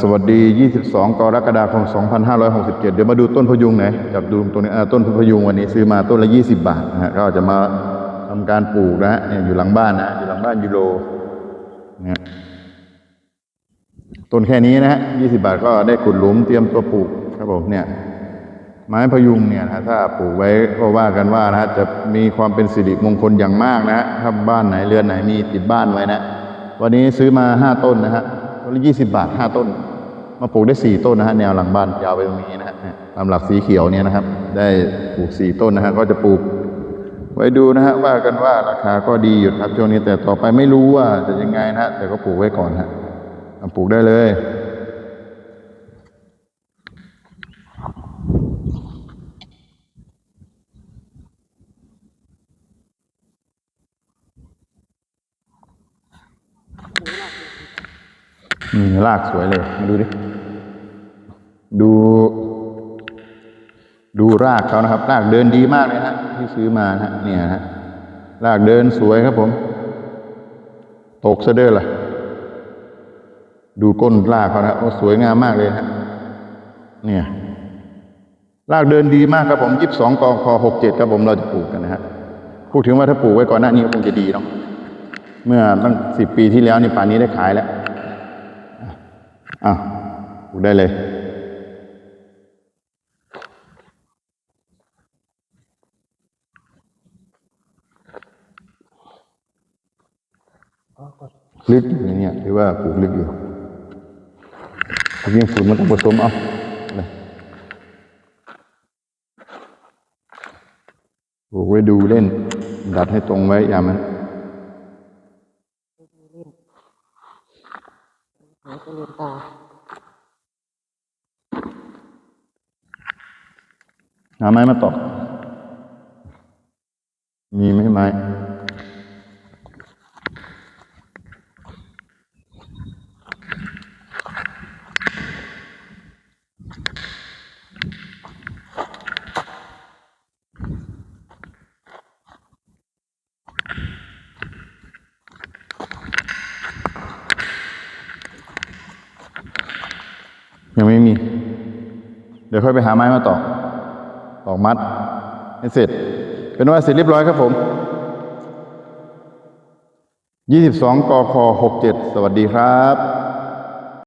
สวัสดี 22 กรกฎาคม 2567 เดี๋ยวมาดูต้นพยุงหน่อยจับดูตรงนี้ต้นพยุงวันนี้ซื้อมาต้นละ 20 บาทนะฮะก็จะมาทำการปลูกนะฮะอยู่หลังบ้านนะอยู่หลังบ้านยูโรนี่ยต้นแค่นี้นะฮะ20 บาทก็ได้ขุดหลุมเตรียมตัวปลูกครับผมเนี่ยไม้พยุงเนี่ยนะฮะถ้าปลูกไว้ก็ว่ากันว่านะฮะจะมีความเป็นสิริมงคลอย่างมากนะฮะถ้าบ้านไหนเรือนไหนมีติดบ้านไว้นะ วันนี้ซื้อมาห้าต้นนะฮะ ต้นละยี่สิบาทห้าต้น มาปลูกได้สี่ต้นนะฮะแนวหลังบ้านยาวไปตรงนี้นะฮะตามหลักสีเขียวเนี่ยนะครับ ได้ปลูกสี่ต้นนะฮะก็จะปลูก ไว้ดูนะฮะว่ากันว่าราคาก็ดีอยู่ครับช่วงนี้แต่ต่อไปไม่รู้ว่าจะยังไงนะฮะแต่ก็ปลูกไว้ก่อนฮะปลูกได้เลย นี่รากสวยเลย มาดูดิ ดู ดูรากเขานะครับ รากเดินดีมากเลยนะที่ซื้อมานะเนี่ยนะฮะรากเดินสวยครับผม ตกซะเด้อล่ะ ดูก้นรากเขานะโอ้สวยงามมากเลยนะเนี่ย รากเดินดีมากครับผมยี่สิบสองกคหกเจ็ดครับผมเราจะปลูกกันนะฮะพูดถึงว่าถ้าปลูกไว้ก่อนหน้านี้คงจะดีเนาะเมื่อตั้งสิบปีที่แล้วนี่ป่านนี้ได้ขายแล้ว อะปลูกได้เลยลึกอยู่นะเนี่ยถือว่าปลูกลึกอยู่ยิ่งฝุ่นมันต้องผสมเอาปลูกไว้ดูเล่น ดัดให้ตรงไว้อย่ามัน หายไปลืมตาหาไม้มาตอกมีไหมไม้ ยังไม่มี เดี๋ยวค่อยไปหาไม้มาตอกตอกมัด ให้เสร็จ เป็นว่าเสร็จเรียบร้อยครับผม 22กค67 สวัสดีครับ